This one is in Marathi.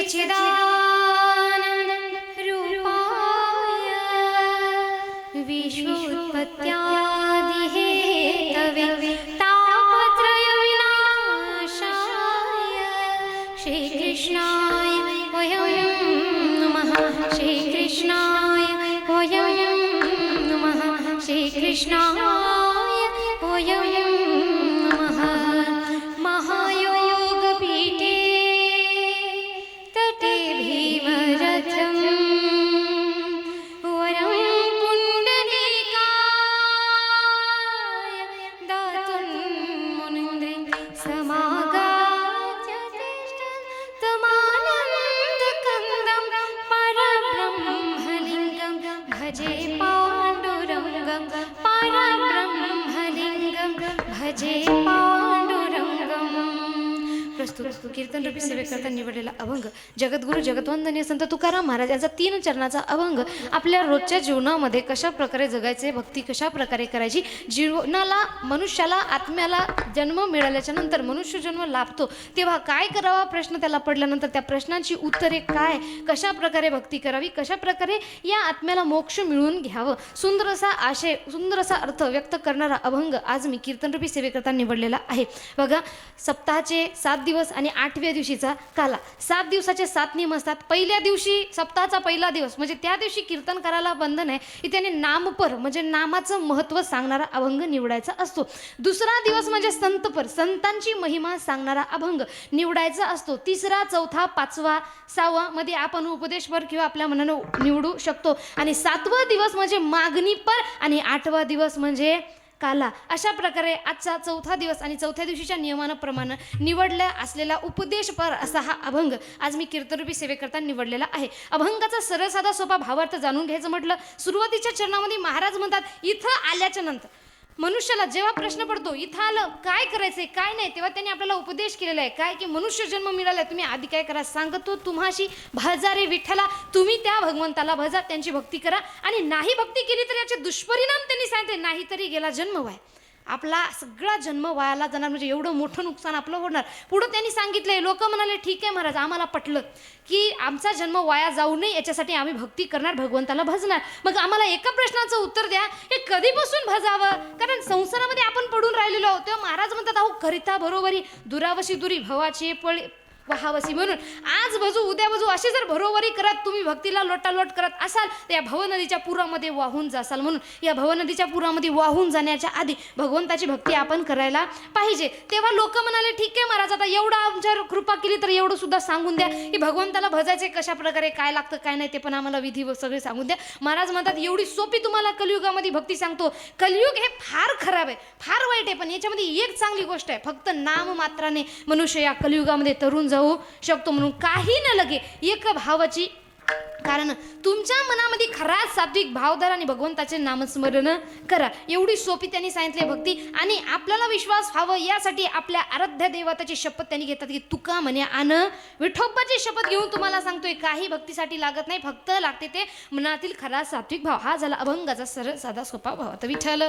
सच्चिदानंद रूपाय विश्वोत्पत्त्यादिहेतवे तापत्रय विनाशाय श्रीकृष्णाय वयं नमः। श्रीकृष्णाय वयं नमः। श्रीकृष्णाय भजे पाण्डुरङ्गम् प्रस्तुत कीर्तन रूपी सेवेकरता निवडलेला अभंग. जगद्गुरु जगतवंदनीय संत तुकाराम महाराज यांचा तीन चरणाचा अभंग. आपल्या रोजच्या जीवनामध्ये कशा प्रकारे जगायचे भक्ती कशा प्रकारे करायची? जीवनाला मनुष्याला आत्म्याला जन्म मिळाल्याच्या नंतर मनुष्य जन्म लाभतो. तेव्हा काय करावा प्रश्न त्याला पडल्यानंतर त्या प्रश्नांची उत्तरे काय? कशा प्रकारे भक्ती करावी? कशा प्रकारे या आत्म्याला मोक्ष मिळवून घ्यावं? सुंदर असा आशय सुंदर असा अर्थ व्यक्त करणारा अभंग आज मी कीर्तनरूपी सेवेकरता निवडलेला आहे. बघा सप्ताहाचे सात दिवस आणि आठव्या दिवशीचा काला. सात दिवसाचे सात नियम असतात. पहिल्या दिवशी सप्ताहाचा पहिला दिवस म्हणजे त्या दिवशी कीर्तन करायला बंधन आहे. इथे त्याने नामपर म्हणजे नामाचं महत्त्व सांगणारा अभंग निवडायचा असतो. दुसरा दिवस म्हणजे संतपर संतांची महिमा सांगणारा अभंग निवडायचा असतो. तिसरा चौथा पाचवा सहावा मध्ये आपण उपदेशपर किंवा आपल्या मनानं निवडू शकतो. आणि सातवा दिवस म्हणजे मागणीपर आणि आठवा दिवस म्हणजे काला. अशा प्रकारे आजचा चौथा दिवस आणि चौथ्या दिवशीच्या नियमानाप्रमाणे निवडला असलेला उपदेशपर असा हा अभंग आज मी कीर्तनरूपी सेवेकरता निवडलेला आहे. अभंगाचा सरळ साधा सोपा भावार्थ जाणून घ्यायचं म्हटलं सुरुवातीच्या चरणामध्ये महाराज म्हणतात इथं आल्याच्यानंतर. मनुष्याला जेव्हा प्रश्न पडतो इथं आलं काय करायचंय काय नाही तेव्हा त्यांनी आपल्याला उपदेश केलेला आहे. काय की मनुष्य जन्म मिळाला तुम्ही आधी काय करा सांगतो तुम्हाशी भजा रे विठ्ठला तुम्ही त्या भगवंताला भजा त्यांची भक्ती करा. आणि नाही भक्ती केली तर याचे दुष्परिणाम त्यांनी सांगते नाही तरी गेला जन्म व्हाय. आपला सगळा जन्म वायाला जाणार म्हणजे एवढं मोठं नुकसान आपलं होणार. पुढं त्यांनी सांगितलंय लोक म्हणाले ठीक आहे महाराज आम्हाला पटलं की आमचा जन्म वाया जाऊ नये याच्यासाठी आम्ही भक्ती करणार भगवंताला भजणार. मग आम्हाला एका प्रश्नाचं उत्तर द्या हे कधीपासून भजावं? कारण संसारामध्ये आपण पडून राहिलेलो आहोत. तेव्हा महाराज म्हणतात अहो करिता बरोबरी दुरावशी दुरी भवाची पळी वहावसी. म्हणून आज बाजू उद्या बाजू अशी जर भरोवरी करत तुम्ही भक्तीला लोटालोट करत असाल तर या भवनदीच्या पुरामध्ये वाहून जासाल. म्हणून या भवनदीच्या पुरामध्ये वाहून जाण्याच्या आधी भगवंताची भक्ती आपण करायला पाहिजे. तेव्हा लोक म्हणाले ठीक आहे महाराज आता एवढं आमच्यावर कृपा केली तर एवढं सुद्धा सांगून द्या की भगवंताला भजायचे कशा प्रकारे काय लागतं काय नाही ते पण आम्हाला विधी व सगळे सांगून द्या. महाराज म्हणतात एवढी सोपी तुम्हाला कलियुगामध्ये भक्ती सांगतो. कलियुग हे फार खराब आहे फार वाईट आहे पण याच्यामध्ये एक चांगली गोष्ट आहे. फक्त नाम मात्राने मनुष्य या कलियुगामध्ये तरुण जाऊ शकतो म्हणून काही न लगे एक भावाची कारण तुमच्या मनामध्ये खरा सात्विक भावधार आणि भगवंताचे नामस्मरण करा. एवढी सोपी त्यांनी सांगितली भक्ती. आणि आपल्याला विश्वास व्हावं यासाठी आपल्या आराध्य देवताची शपथ त्यांनी घेतात की तुका म्हणे आण. विठोबाची शपथ घेऊन तुम्हाला सांगतोय काही भक्तीसाठी लागत नाही फक्त लागते ते मनातील खरा सात्विक भाव. हा झाला अभंगाचा सरळ साधा सोपा भाव. तर विठ्ठल.